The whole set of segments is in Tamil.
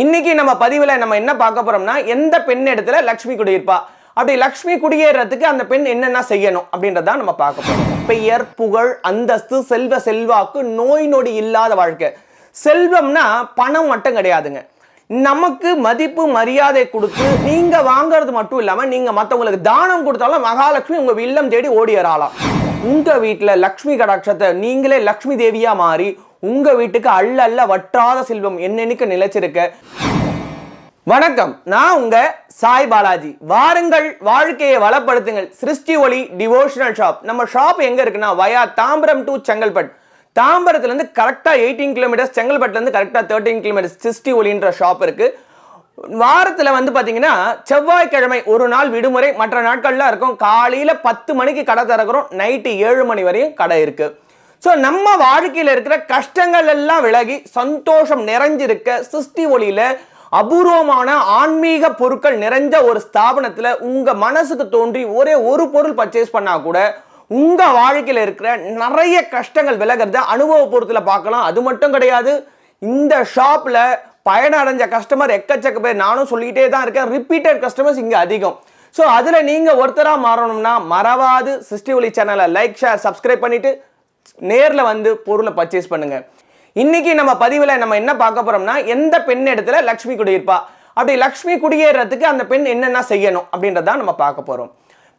இன்னைக்கு நம்ம பதிவில் நம்ம என்ன பார்க்க போறோம்னா எந்த பெண் இடத்துல லக்ஷ்மி குடியிருப்பா? அப்படி லக்ஷ்மி குடியேறதுக்கு அந்த பெண் என்னென்ன செய்யணும் அப்படின்றத நம்ம பார்க்க போறோம். பெயர் புகழ் அந்தஸ்து செல்வ செல்வாக்கு நோய் நொடி இல்லாத வாழ்க்கை. செல்வம்னா பணம் மட்டும் கிடையாதுங்க. நமக்கு மதிப்பு மரியாதை கொடுத்து நீங்க வாங்குறது மட்டும் இல்லாம நீங்க மற்றவங்களுக்கு தானம் கொடுத்தாலும் மகாலட்சுமி உங்க இல்லம் தேடி ஓடி வராலாம் உங்க வீட்டில் லக்ஷ்மி கடாட்சத்தை நீங்களே லக்ஷ்மி தேவியா மாறி உங்கள் வீட்டுக்கு அள்ள அள்ள வற்றாத செல்வம் என்னென்னுக்கு நிலைச்சிருக்க? வணக்கம். நான் உங்க சாய் பாலாஜி. வாருங்கள் வாழ்க்கையை வளப்படுத்துங்கள். சிருஷ்டி ஒளி டிவோஷனல் ஷாப் நம்ம ஷாப் எங்க இருக்குன்னா வயா தாம்பரம் டு செங்கல்பட் தாம்பரத்துல கரெக்டாக எயிட்டீன் கிலோமீட்டர்ஸ் செங்கல்பட்டுலேருந்து கரெக்டாக தேர்ட்டீன் கிலோமீட்டர்ஸ் சிருஷ்டி ஒளின்ற ஷாப் இருக்குது வாரத்தில் வந்து பார்த்தீங்கன்னா செவ்வாய்க்கிழமை ஒரு நாள் விடுமுறை மற்ற நாட்கள்லாம் இருக்கும். காலையில் பத்து மணிக்கு கடை திறக்கிறோம். நைட்டு ஏழு மணி வரையும் கடை இருக்குது ஸோ நம்ம வாழ்க்கையில் இருக்கிற கஷ்டங்கள் எல்லாம் விலகி சந்தோஷம் நிறைஞ்சிருக்க சிருஷ்டி ஒளியில் அபூர்வமான ஆன்மீக பொருட்கள் நிறைஞ்ச ஒரு ஸ்தாபனத்தில் உங்கள் மனசுக்கு தோன்றி ஒரே ஒரு பொருள் பர்ச்சேஸ் பண்ணால் கூட உங்கள் வாழ்க்கையில் இருக்கிற நிறைய கஷ்டங்கள் விலகிறத அனுபவபூர்வத்தில் பார்க்கலாம். அது மட்டும் கிடையாது. இந்த ஷாப்பில் பயணம் அடைஞ்ச கஸ்டமர் எக்கச்சக்க பேர் நானும் சொல்லிக்கிட்டே தான் இருக்கேன். ரிப்பீட்டட் கஸ்டமர்ஸ் இங்கே அதிகம். ஸோ அதில் நீங்கள் ஒருத்தராக மாறணும்னா மறவாது. சிஸ்டி ஒலி சேனலை லைக் ஷேர் சப்ஸ்கிரைப் பண்ணிவிட்டு நேரில் வந்து பொருளை பர்ச்சேஸ் பண்ணுங்க. இன்னைக்கு நம்ம பதிவில் நம்ம என்ன பார்க்க போறோம்னா எந்த பெண் இடத்துல லக்ஷ்மி குடியிருப்பா? அப்படி லக்ஷ்மி குடியேறதுக்கு அந்த பெண் என்னென்ன செய்யணும் அப்படின்றதான் நம்ம பார்க்க போகிறோம்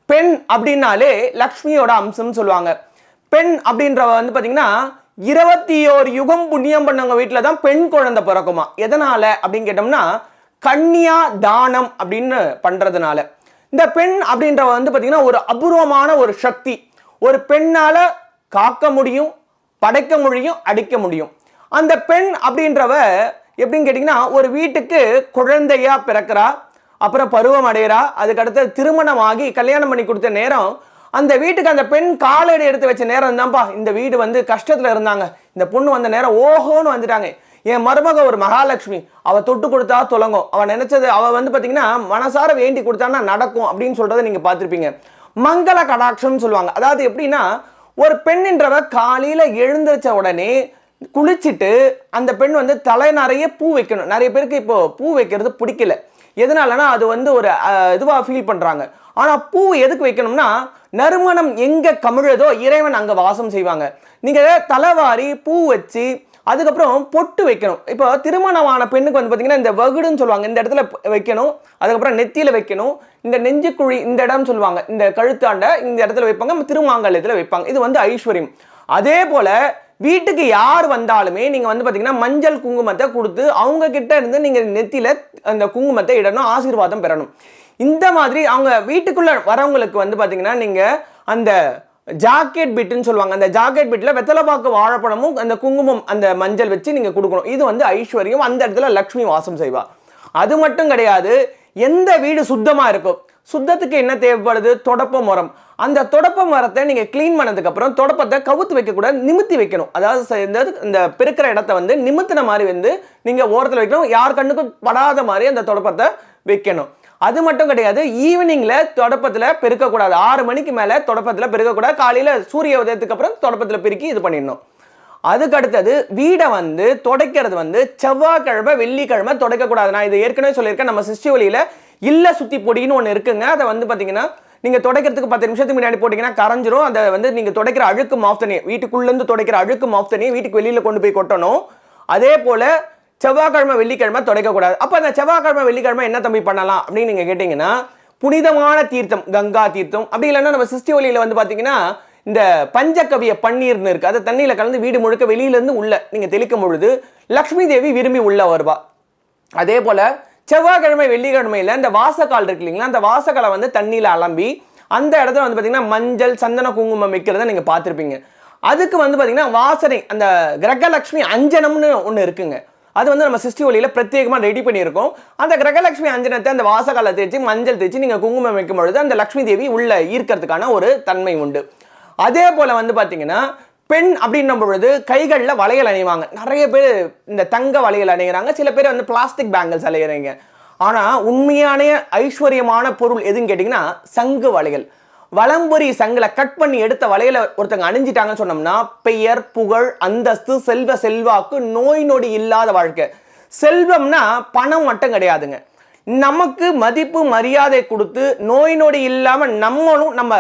பெண் அப்படின்னாலே லக்ஷ்மியோட அம்சம்னு சொல்லுவாங்க. பெண் அப்படின்றவ வந்து பார்த்தீங்கன்னா இருபத்தி ஓரு யுகம் புண்ணியம் பண்ணவங்க வீட்டில் தான் பெண் குழந்தை பிறக்குமா? எதனால் அப்படின்னு கேட்டோம்னா கன்னியா தானம் அப்படின்னு பண்றதுனால. இந்த பெண் அப்படின்றவ வந்து பார்த்தீங்கன்னா ஒரு அபூர்வமான ஒரு சக்தி. ஒரு பெண்ணால் காக்க முடியும் படைக்க முடியும் அடிக்க முடியும். அந்த பெண் அப்படின்றவ எப்படின்னு கேட்டிங்கன்னா ஒரு வீட்டுக்கு குழந்தையா பிறக்கிறா அப்புறம் பருவம் அடைகிறா அதுக்கடுத்து திருமணமாகி கல்யாணம் பண்ணி கொடுத்த நேரம் அந்த வீட்டுக்கு அந்த பெண் காலடி எடுத்து வச்ச நேரம் தான்ப்பா இந்த வீடு வந்து கஷ்டத்தில் இருந்தாங்க. இந்த பொண்ணு வந்த நேரம் ஓஹோன்னு வந்துட்டாங்க. என் மருமக ஒரு மகாலட்சுமி. அவள் தொட்டு கொடுத்தா துலங்கும் அவள் நினைச்சது அவள் வந்து பார்த்தீங்கன்னா மனசார வேண்டி கொடுத்தான்னா நடக்கும் அப்படின்னு சொல்கிறத நீங்கள் பார்த்துருப்பீங்க. மங்கள கடாட்சம்னு சொல்லுவாங்க. அதாவது எப்படின்னா ஒரு பெண்ணின்றவ காலையில் எழுந்திருச்ச உடனே குளிச்சுட்டு அந்த பெண் வந்து தலை நிறைய பூ வைக்கணும். நிறைய பேருக்கு இப்போ பூ வைக்கிறது பிடிக்கல. எதனாலனா அது வந்து ஒரு இதுவாக ஃபீல் பண்ணுறாங்க ஆனால் பூ எதுக்கு வைக்கணும்னா நறுமணம் எங்கே கமிழுதோ இறைவன் அங்கே வாசம் செய்வாங்க. நீங்கள் தலைவாரி பூ வச்சு அதுக்கப்புறம் பொட்டு வைக்கணும். இப்போ திருமணமான பெண்ணுக்கு வந்து பார்த்தீங்கன்னா இந்த வகுடுன்னு சொல்லுவாங்க. இந்த இடத்துல வைக்கணும். அதுக்கப்புறம் நெத்தியில் வைக்கணும். இந்த நெஞ்சுக்குழி இந்த இடம்னு சொல்லுவாங்க. இந்த கழுத்தாண்ட இந்த இடத்துல வைப்பாங்க. திருமாங்கல்யத்தில் வைப்பாங்க. இது வந்து ஐஸ்வர்யம். அதே போல் வீட்டுக்கு யார் வந்தாலுமே நீங்கள் வந்து பார்த்தீங்கன்னா மஞ்சள் குங்குமத்தை கொடுத்து அவங்க கிட்ட இருந்து நீங்கள் நெத்தியில் அந்த குங்குமத்தை இடணும் ஆசீர்வாதம் பெறணும். இந்த மாதிரி அவங்க வீட்டுக்குள்ளே வரவங்களுக்கு வந்து பார்த்தீங்கன்னா நீங்கள் அந்த ஜாக்கெட் பிட்டுன்னு சொல்லுவாங்க. அந்த ஜாக்கெட் பிட்டில் வெத்தலைப்பாக்கு வாழைப்பழமும் அந்த குங்குமம் அந்த மஞ்சள் வச்சு நீங்கள் கொடுக்கணும். இது வந்து ஐஸ்வர்யம் அந்த இடத்துல லக்ஷ்மி வாசம் செய்வா. அது மட்டும் கிடையாது எந்த வீடு சுத்தமாக இருக்கும்? சுத்தத்துக்கு என்ன தேவைப்படுது? தொடப்ப மரம். அந்த தொடப்ப மரத்தை நீங்கள் க்ளீன் பண்ணதுக்கப்புறம் தொடப்பத்தை கவுத்து வைக்கக்கூடாது நிமித்தி வைக்கணும். அதாவது ச- இந்த இந்த பெருக்கிற இடத்த வந்து நிமித்தின மாதிரி வந்து நீங்கள் ஓரத்தில் வைக்கணும். யார் கண்ணுக்கும் படாத மாதிரி அந்த தொடப்பத்தை வைக்கணும். அது மட்டும் கிடையாது ஈவினிங்ல தொடப்பத்தில் பெருக்கக்கூடாது. ஆறு மணிக்கு மேலே தொடப்பத்தில் பெருக்கக்கூடாது. காலையில் சூரிய உதயத்துக்கு அப்புறம் தொடப்பத்தில் பெருக்கி இது பண்ணிடணும். அதுக்கு அடுத்தது வீடை வந்து துடைக்கிறது வந்து செவ்வாய்க்கிழமை வெள்ளிக்கிழமை துடைக்கக்கூடாது. நான் இது ஏற்கனவே சொல்லியிருக்கேன். நம்ம சிஸ்டி வழியில் இல்லை சுற்றி பொடின்னு ஒன்று இருக்குங்க. அதை வந்து பார்த்தீங்கன்னா நீங்கள் துடைக்கிறதுக்கு பத்து நிமிஷத்துக்கு முன்னாடி போட்டிங்கன்னா கரைஞ்சிரும். அதை வந்து நீங்கள் துடைக்கிற அழுக்கு மாஃப் வீட்டுக்குள்ளேருந்து துடைக்கிற அழுக்கு மாஃப் வீட்டுக்கு வெளியில் கொண்டு போய் கொட்டணும். அதே போல் செவ்வாய்க்கிழமை வெள்ளிக்கிழமை துடைக்கக்கூடாது. அப்போ அந்த செவ்வாய்க்கிழமை வெள்ளிக்கிழமை என்ன தம்பி பண்ணலாம் அப்படின்னு நீங்கள் கேட்டிங்கன்னா புனிதமான தீர்த்தம் கங்கா தீர்த்தம். அப்படி இல்லைன்னா நம்ம சிஸ்டி ஒலியில் வந்து பார்த்தீங்கன்னா இந்த பஞ்சகவிய பன்னீர்னு இருக்குது அதை தண்ணியில் கலந்து வீடு முழுக்க வெளியிலேருந்து உள்ள நீங்கள் தெளிக்கும் பொழுது லக்ஷ்மி தேவி விரும்பி உள்ள வருவா. அதே போல் செவ்வாய்க்கிழமை வெள்ளிக்கிழமையில் இந்த வாசக்கால் இருக்கு இல்லைங்களா அந்த வாசக்காலை வந்து தண்ணியில் அலம்பி அந்த இடத்துல வந்து பார்த்தீங்கன்னா மஞ்சள் சந்தன குங்குமம் வைக்கிறத நீங்கள் பார்த்துருப்பீங்க. அதுக்கு வந்து பார்த்திங்கன்னா வாசனை அந்த கிரகலக்ஷ்மி அஞ்சனம்னு ஒன்று இருக்குங்க. அது வந்து நம்ம சிஸ்டி ஒலியில் பிரத்யேகமாக ரெடி பண்ணியிருக்கோம். அந்த கிரகலட்சுமி அஞ்சனத்தை அந்த வாசகால தேய்ச்சி மஞ்சள் தேய்ச்சி நீங்கள் குங்குமம் வைக்கும் பொழுது அந்த லக்ஷ்மி தேவி உள்ளே ஈர்க்கிறதுக்கான ஒரு தன்மை உண்டு. அதே போல் வந்து பார்த்தீங்கன்னா பெண் அப்படின்னும் பொழுது கைகளில் வளையல் அணிவாங்க. நிறைய பேர் இந்த தங்க வளையல் அணிகிறாங்க சில பேர் வந்து பிளாஸ்டிக் பேங்கிள்ஸ் அலையிறீங்க. ஆனால் உண்மையான ஐஸ்வர்யமான பொருள் எதுன்னு கேட்டிங்கன்னா சங்கு வளையல். வலம்புரி சங்கில கட் பண்ணி எடுத்த வலையில ஒருத்தங்க அணிஞ்சிட்டாங்கன்னு சொன்னோம்னா பெயர் புகழ் அந்தஸ்து செல்வ செல்வாக்கு நோய் நொடி இல்லாத வாழ்க்கை. செல்வம்னா பணம் மட்டும் கிடையாதுங்க. நமக்கு மதிப்பு மரியாதை கொடுத்து நோய் நொடி இல்லாமல் நம்மளும் நம்ம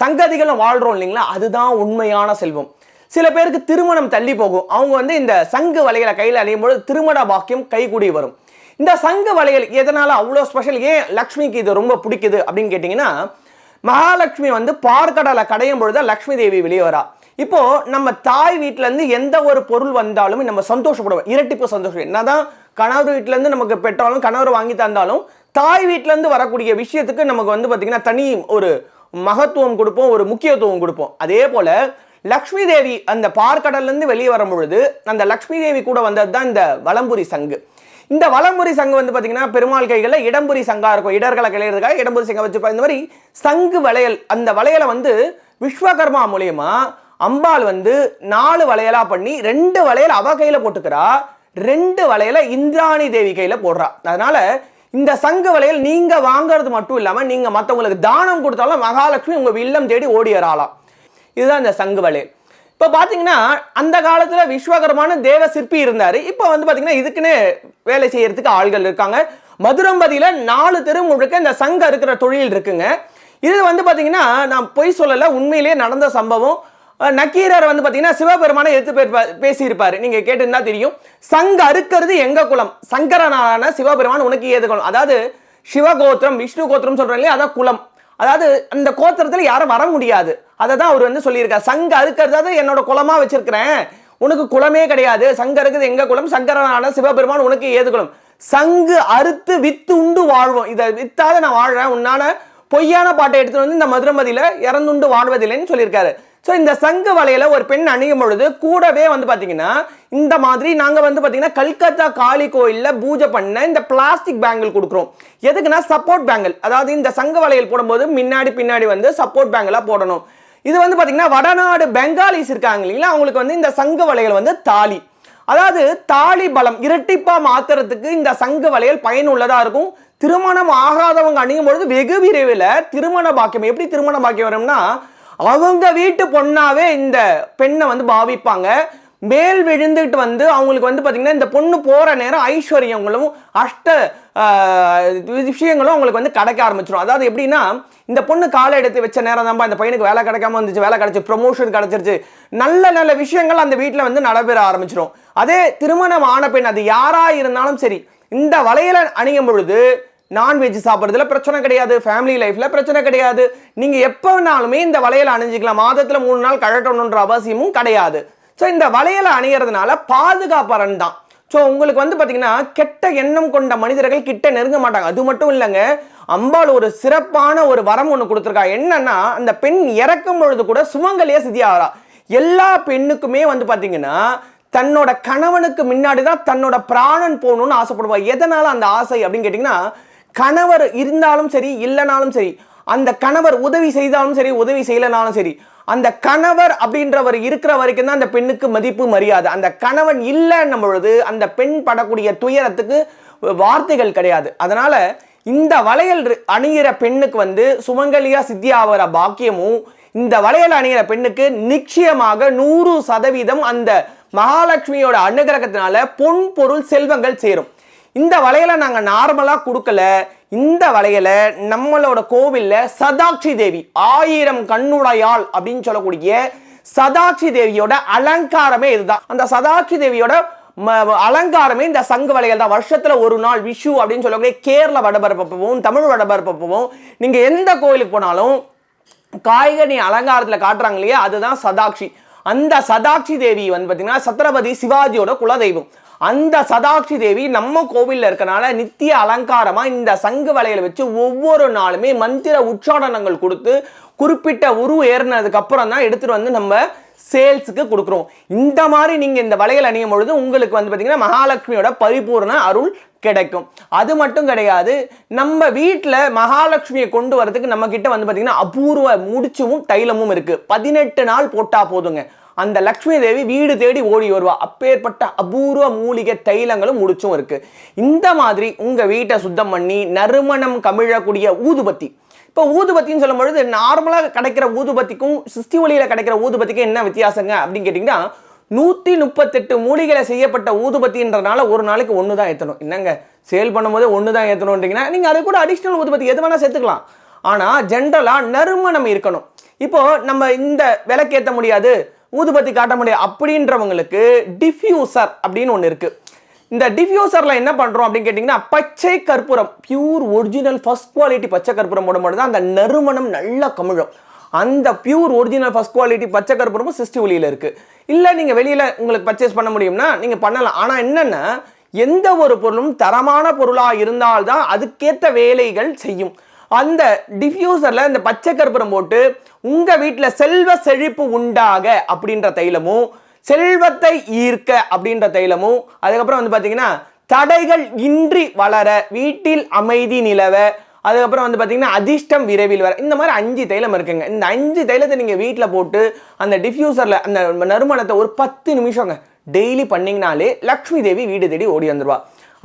சங்கதிகளும் வாழ்றோம் இல்லைங்களா? அதுதான் உண்மையான செல்வம். சில பேருக்கு திருமணம் தள்ளி போகும். அவங்க வந்து இந்த சங்கு வலைகளை கையில் அணியும் பொழுது திருமண பாக்கியம் கைகூடி வரும். இந்த சங்கு வலையல் எதனால் அவ்வளோ ஸ்பெஷல் ஏன் லக்ஷ்மிக்கு இது ரொம்ப பிடிக்குது அப்படின்னு கேட்டிங்கன்னா மகாலட்சுமி வந்து பார்க்கடலை கடையும் பொழுது லக்ஷ்மி தேவி வெளியே வரா. இப்போ நம்ம தாய் வீட்டிலேருந்து எந்த ஒரு பொருள் வந்தாலும் நம்ம சந்தோஷப்படுவோம். இரட்டிப்பு சந்தோஷம். என்னதான் கணவர் வீட்டிலேருந்து நமக்கு பெற்றாலும் கணவர் வாங்கி தந்தாலும் தாய் வீட்டிலேருந்து வரக்கூடிய விஷயத்துக்கு நமக்கு வந்து பார்த்திங்கன்னா தனி ஒரு மகத்துவம் கொடுப்போம் ஒரு முக்கியத்துவம் கொடுப்போம். அதே போல் லக்ஷ்மி தேவி அந்த பார்க்கடல்லேருந்து வெளியே வரும் பொழுது அந்த லக்ஷ்மி தேவி கூட வந்தது தான் இந்த வலம்புரி சங்கு. இந்த வலம்புரி சங்கு வந்து பார்த்தீங்கன்னா பெருமாள் கைகளில் இடம்புரி சங்காக இருக்கும். இடர்களை கிளையிறதுக்காக இடம்புரி சங்கம் வச்சு இந்த மாதிரி சங்கு வளையல் அந்த வளையலை வந்து விஸ்வகர்மா மூலியமா அம்பாள் வந்து நாலு வளையலா பண்ணி ரெண்டு வளையல் அவ கையில போட்டுக்கிறா. ரெண்டு வளையல இந்திராணி தேவி கையில போடுறா. அதனால இந்த சங்கு வளையல் நீங்க வாங்குறது மட்டும் இல்லாம நீங்க மற்றவங்களுக்கு தானம் கொடுத்தாலும் மகாலட்சுமி உங்க இல்லம் தேடி ஓடி வராலாம் இதுதான் இந்த சங்கு வளையல். இப்போ பார்த்தீங்கன்னா அந்த காலத்தில் விஸ்வகரமான தேவ சிற்பி இருந்தார். இப்போ வந்து பார்த்தீங்கன்னா இதுக்குன்னு வேலை செய்கிறதுக்கு ஆள்கள் இருக்காங்க. மதுரம்பதியில் நாலு தெரு முழுக்க இந்த சங்கம் இருக்கிற தொழில் இருக்குங்க. இது வந்து பார்த்தீங்கன்னா நான் பொய் சொல்லலை உண்மையிலேயே நடந்த சம்பவம். நக்கீரர் வந்து பார்த்தீங்கன்னா சிவபெருமானை எடுத்து பேர் நீங்கள் நீங்க கேட்டிருந்தா தெரியும். சங்க அறுக்கிறது எங்கள் குலம்? சங்கரனான சிவபெருமான் உனக்கு ஏது குலம்? அதாவது சிவகோத்திரம் விஷ்ணு கோத்திரம் சொல்கிறாங்களே இல்லையா அதான் குலம். அதாவது அந்த கோத்திரத்தில் யாரும் வர முடியாது. அதை தான் அவர் வந்து சொல்லியிருக்கார். சங்க அறுக்கிறது என்னோட குளமாக வச்சிருக்கிறேன். உனக்கு குலமே கிடையாது. சங்க இருக்குது எங்க குலம்? சங்கரனான சிவபெருமான் உனக்கு ஏது குலம்? சங்கு அறுத்து வித்து உண்டு வாழ்வோம். இதை வித்தாத நான் வாழ்றேன். உன்னான பொய்யான பாட்டை எடுத்துட்டு வந்து இந்த மதுரமதியில இறந்துண்டு வாழ்வதில்லைன்னு சொல்லியிருக்காரு. ஸோ இந்த சங்கு வலையில் ஒரு பெண் அணியும் பொழுது கூடவே வந்து பார்த்தீங்கன்னா இந்த மாதிரி நாங்கள் வந்து பார்த்தீங்கன்னா கல்கத்தா காளி கோயிலில் பூஜை பண்ண இந்த பிளாஸ்டிக் பேங்கிள் கொடுக்குறோம். எதுக்குன்னா சப்போர்ட் பேங்கிள் அதாவது இந்த சங்கு வலையில் போடும்போது முன்னாடி பின்னாடி வந்து சப்போர்ட் பேங்கிளாக போடணும். இது வந்து பார்த்தீங்கன்னா வடநாடு பெங்காலிஸ் இருக்காங்க இல்லைங்களா? அவங்களுக்கு வந்து இந்த சங்கு வலையில் வந்து தாலி. அதாவது தாலி பலம் இரட்டிப்பாக மாத்துறதுக்கு இந்த சங்கு வலையல் பயனுள்ளதாக இருக்கும். திருமணம் ஆகாதவங்க அணியும் பொழுது வெகு விரைவில் திருமண பாக்கியம். எப்படி திருமண பாக்கியம் வரும்னா அவங்க வீட்டு பொண்ணாவே இந்த பெண்ணை வந்து பாவிப்பாங்க. மேல் விழுந்துட்டு வந்து அவங்களுக்கு வந்து பார்த்திங்கன்னா இந்த பொண்ணு போகிற நேரம் ஐஸ்வர்யங்களும் அஷ்ட விஷயங்களும் அவங்களுக்கு வந்து கிடைக்க ஆரம்பிச்சிடும் அதாவது எப்படின்னா இந்த பொண்ணு காலை எடுத்து வச்ச நேரம் தான்ப்பா இந்த பையனுக்கு வேலை கிடைக்காம வந்துச்சு வேலை கிடச்சி ப்ரொமோஷன் கிடைச்சிருச்சு. நல்ல நல்ல விஷயங்கள் அந்த வீட்டில் வந்து நடைபெற ஆரம்பிச்சிடும் அதே திருமணம் ஆன பெண் அது யாராக இருந்தாலும் சரி இந்த வளையல அணியும் பொழுது நான்வெஜ் சாப்பிட்றதுல பிரச்சனை கிடையாது. ஃபேமிலி லைஃப்பில் பிரச்சனை கிடையாது. நீங்கள் எப்போ வேணாலுமே இந்த வளையல் அணிஞ்சிக்கலாம். மாதத்தில் மூணு நாள் கழட்டணுன்ற அவசியமும் கிடையாது. ஸோ இந்த வளையலை அணியறதுனால பாதுகாப்பரன் தான். ஸோ உங்களுக்கு வந்து பார்த்தீங்கன்னா கெட்ட எண்ணம் கொண்ட மனிதர்கள் கிட்ட நெருங்க மாட்டாங்க. அது மட்டும் இல்லைங்க அம்பாள் ஒரு சிறப்பான ஒரு வரம் ஒன்று கொடுத்துருக்கா. என்னன்னா அந்த பெண் இறக்கும் பொழுது கூட சுமங்கலியா சிதியாகிறா எல்லா பெண்ணுக்குமே வந்து பார்த்தீங்கன்னா தன்னோட கணவனுக்கு முன்னாடி தான் தன்னோட பிராணன் போகணும்னு ஆசைப்படுவா. எதனால அந்த ஆசை அப்படின்னு கேட்டிங்கன்னா கணவர் இருந்தாலும் சரி இல்லைனாலும் சரி அந்த கணவர் உதவி செய்தாலும் சரி உதவி செய்யலனாலும் சரி அந்த கணவர் அப்படின்றவர் இருக்கிற வரைக்கும் தான் அந்த பெண்ணுக்கு மதிப்பு மரியாதை. அந்த கணவன் இல்லைன்னும் பொழுது அந்த பெண் படக்கூடிய துயரத்துக்கு வார்த்தைகள் கிடையாது. அதனால இந்த வளையல் அணிகிற பெண்ணுக்கு வந்து சுமங்கலியா சித்தியாகிற பாக்கியமும் இந்த வளையல் அணிகிற பெண்ணுக்கு நிச்சயமாக நூறு சதவீதம் அந்த மகாலட்சுமியோட அனுகிரகத்தினால பொன் பொருள் செல்வங்கள் சேரும். இந்த வளையலை நாங்கள் நார்மலாக கொடுக்கல. இந்த வளையலை நம்மளோட கோவில்ல சதாட்சி தேவி ஆயிரம் கண்ணுடையாள் அப்படின்னு சொல்லக்கூடிய சதாட்சி தேவியோட அலங்காரமே இதுதான். அந்த சதாட்சி தேவியோட ம- அலங்காரமே இந்த சங்கு வளையல் தான். வருஷத்துல ஒரு நாள் விஷு அப்படின்னு சொல்லக்கூடிய கேரள வடபரப்பவும் தமிழ் வடபரப்பவும் நீங்க எந்த கோயிலுக்கு போனாலும் காய்கனி அலங்காரத்தில் காட்டுறாங்க இல்லையா? அதுதான் சதாட்சி. அந்த சதாட்சி தேவி வந்து பார்த்தீங்கன்னா சத்ரபதி சிவாஜியோட குலதெய்வம். அந்த சதாட்சி தேவி நம்ம கோவிலில் இருக்கனால நித்திய அலங்காரமாக இந்த சங்கு வலையில் வச்சு ஒவ்வொரு நாளுமே மந்திர உச்சாடனங்கள் கொடுத்து குறிப்பிட்ட உருவ ஏறினதுக்கு அப்புறம் தான் எடுத்துட்டு வந்து நம்ம சேல்ஸுக்கு கொடுக்குறோம். இந்த மாதிரி நீங்கள் இந்த வளையல் அணியும் பொழுது உங்களுக்கு வந்து பார்த்தீங்கன்னா மகாலட்சுமியோட பரிபூர்ண அருள் கிடைக்கும். அது மட்டும் கிடையாது நம்ம வீட்டில் மகாலட்சுமியை கொண்டு வரதுக்கு நம்ம கிட்ட வந்து பார்த்தீங்கன்னா அபூர்வ முடிச்சும் தைலமும் இருக்கு. பதினெட்டு நாள் போட்டா போதுங்க. அந்த லக்ஷ்மி தேவி வீடு தேடி ஓடி வருவா. அப்பேற்பட்ட அபூர்வ மூலிகை தைலங்களும் முடிச்சும் இருக்கு. இந்த மாதிரி உங்க வீட்டை சுத்தம் பண்ணி நறுமணம் கமிழக்கூடிய ஊதுபத்தி. இப்போ ஊதுபத்தின்னு சொல்லும் பொழுது நார்மலாக கிடைக்கிற ஊதுபத்திக்கும் சிஸ்தி ஒளியில் கிடைக்கிற ஊதுபத்திக்கும் என்ன வித்தியாசங்க அப்படின்னு கேட்டிங்கன்னா நூற்றி முப்பத்தெட்டு மூலிகளை செய்யப்பட்ட ஊதுபத்தின்றனால ஒரு நாளைக்கு ஒன்று தான் ஏற்றணும் என்னங்க? சேல் பண்ணும்போது ஒன்று தான் ஏற்றணுன்றீங்கன்னா நீங்கள் அது கூட அடிஷ்னல் ஊதுபத்தி எது வேணால் சேர்த்துக்கலாம். ஆனால் ஜென்ரலாக நறுமணம் இருக்கணும். இப்போது நம்ம இந்த விலைக்கு ஏற்ற முடியாது ஊதுபத்தி காட்ட முடியாது அப்படின்றவங்களுக்கு டிஃப்யூசர் அப்படின்னு ஒன்று இருக்குது இந்த டிஃப்யூசரில் என்ன பண்ணுறோம் அப்படின்னு கேட்டிங்கன்னா பச்சை கற்பூரம் பியூர் ஒரிஜினல் ஃபர்ஸ்ட் குவாலிட்டி பச்சை கற்பூரம் போடும்போது தான் அந்த நறுமணம் நல்லா கமிழும். அந்த பியூர் ஒரிஜினல் ஃபஸ்ட் குவாலிட்டி பச்சை கற்பூரமும் சிஸ்டி ஒலியில் இருக்குது இல்லை நீங்கள் வெளியில் உங்களுக்கு பர்ச்சேஸ் பண்ண முடியும்னா நீங்கள் பண்ணலாம். ஆனால் என்னென்னா எந்த ஒரு பொருளும் தரமான பொருளாக இருந்தால்தான் அதுக்கேற்ற வேலைகள் செய்யும். அந்த டிஃப்யூசரில் இந்த பச்சை கற்பூரம் போட்டு உங்கள் வீட்டில் செல்வ செழிப்பு உண்டாக அப்படின்ற தைலமும் செல்வத்தை ஈர்க்க அப்படின்ற தைலமும் அதுக்கப்புறம் வந்து பார்த்தீங்கன்னா தடைகள் இன்றி வளர வீட்டில் அமைதி நிலவ அதுக்கப்புறம் வந்து பார்த்தீங்கன்னா அதிர்ஷ்டம் விரைவில் வர இந்த மாதிரி அஞ்சு தைலம் இருக்குங்க. இந்த அஞ்சு தைலத்தை நீங்கள் வீட்டில் போட்டு அந்த டிஃப்யூசரில் அந்த நறுமணத்தை ஒரு பத்து நிமிஷங்க டெய்லி பண்ணிங்கனாலே லக்ஷ்மி தேவி வீடு தேடி ஓடி வந்துருவா.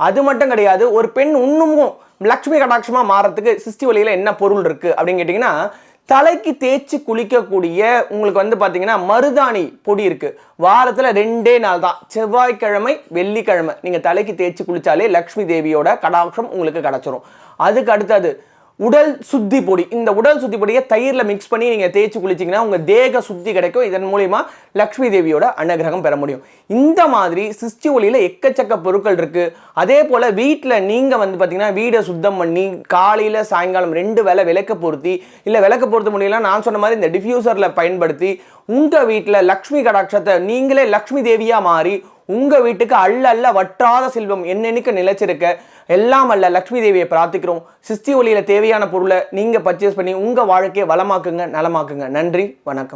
அது மட்டும் கிடையாது ஒரு பெண் இன்னமும் லக்ஷ்மி கடாட்சமாக மாறத்துக்கு சிஸ்டி வழியில் என்ன பொருள் இருக்குது அப்படின்னு கேட்டிங்கன்னா தலைக்கு தேய்ச்சி குளிக்கக்கூடிய உங்களுக்கு வந்து பார்த்தீங்கன்னா மருதாணி பொடி இருக்குது வாரத்தில் ரெண்டே நாள் தான். செவ்வாய்க்கிழமை வெள்ளிக்கிழமை. நீங்கள் தலைக்கு தேய்ச்சி குளித்தாலே லக்ஷ்மி தேவியோட கடாட்சம் உங்களுக்கு கிடச்சிரும். அதுக்கு அடுத்தது உடல் சுத்தி பொடி. இந்த உடல் சுத்தி பொடியை தயிரில் மிக்ஸ் பண்ணி நீங்கள் தேய்ச்சி குளிச்சிங்கன்னா உங்கள் தேக சுத்தி கிடைக்கும். இதன் மூலிமா லக்ஷ்மி தேவியோட அனுகிரகம் பெற முடியும். இந்த மாதிரி சிஸ்டி ஒளியில் எக்கச்சக்க பொருட்கள் இருக்குது அதே போல் வீட்டில் நீங்கள் வந்து பார்த்தீங்கன்னா வீடை சுத்தம் பண்ணி காலையில் சாயங்காலம் ரெண்டு வேளை விளக்க பொருத்தி இல்லை விளக்க பொருத்த முடியல நான் சொன்ன மாதிரி இந்த டிஃப்யூசரில் பயன்படுத்தி உங்கள் வீட்டில் லக்ஷ்மி கடாட்சத்தை நீங்களே லக்ஷ்மி தேவியாக மாறி உங்கள் வீட்டுக்கு அல்ல அல்ல வற்றாத செல்வம் என்னென்னைக்கு நிலைச்சிருக்க எல்லாம் அல்ல லக்ஷ்மி தேவியை பிரார்த்திக்கிறோம். சிஸ்டி ஒளியில் தேவையான பொருளை நீங்கள் பர்ச்சேஸ் பண்ணி உங்கள் வாழ்க்கையை வளமாக்குங்க நலமாக்குங்க. நன்றி வணக்கம்.